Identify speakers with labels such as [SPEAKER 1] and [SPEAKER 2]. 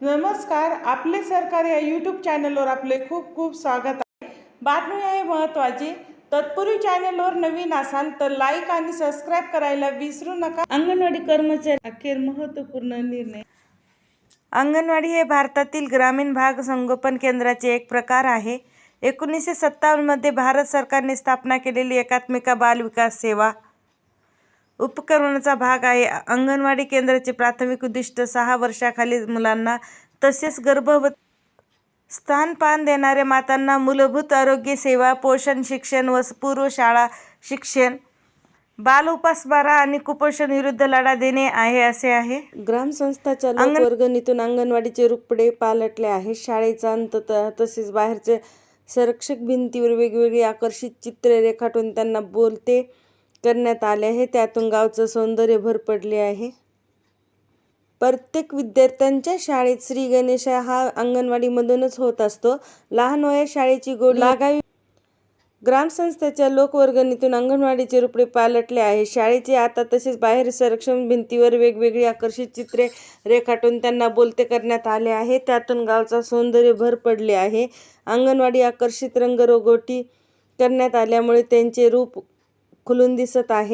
[SPEAKER 1] नमस्कार आपले सरकार या यूट्यूब चॅनलवर आपले खूप खूप स्वागत आहे. बातमी आहे महत्त्वाची तत्पूर्वी चॅनलवर नवीन असाल तर लाईक आणि सबस्क्राईब करायला विसरू नका. अंगणवाडी कर्मचारी अखेर महत्त्वपूर्ण निर्णय. अंगणवाडी हे भारतातील ग्रामीण भाग संगोपन केंद्राचे एक प्रकार आहे. एकोणीसशे सत्तावन्नमध्ये भारत सरकारने स्थापना केलेली एकात्मिका बाल विकास सेवा. उपक्रमाचा भाग आहे. अंगणवाडी केंद्राचे प्राथमिक उद्दिष्ट सहा वर्षाखालील मुलांना तसेच गर्भवत स्तनपान देणाऱ्या मातांना मूलभूत आरोग्य सेवा पोषण शिक्षण व पूर्व शाळा शिक्षण बाल उपासमारा आणि कुपोषण विरुद्ध लढा देणे आहे असे आहे. ग्रामसंस्थाच्या वर्गणीतून अंगणवाडीचे रुपडे पालटले आहे. शाळेचा अंत तसेच बाहेरचे संरक्षक भिंतीवर वेगवेगळी आकर्षित चित्रे रेखाटून त्यांना बोलते. करण्यात आले आहे. त्यातून गावचं सौंदर्य भर पडले आहे. प्रत्येक विद्यार्थ्यांच्या शाळेत श्री गणेश हा अंगणवाडीमधूनच होत असतो. लहान वयात शाळेची गोड लागावी. ग्रामसंस्थेच्या लोकवर्गणीतून अंगणवाडीचे रुपडे पालटले आहे. शाळेचे आता तसेच बाहेर संरक्षण भिंतीवर वेगवेगळी आकर्षित चित्रे रेखाटून त्यांना बोलते करण्यात आले आहे. त्यातून गावचा सौंदर्य भर पडले आहे. अंगणवाडी आकर्षित रंगरोगोटी करण्यात आल्यामुळे त्यांचे रूप खुलून दिसत आहे.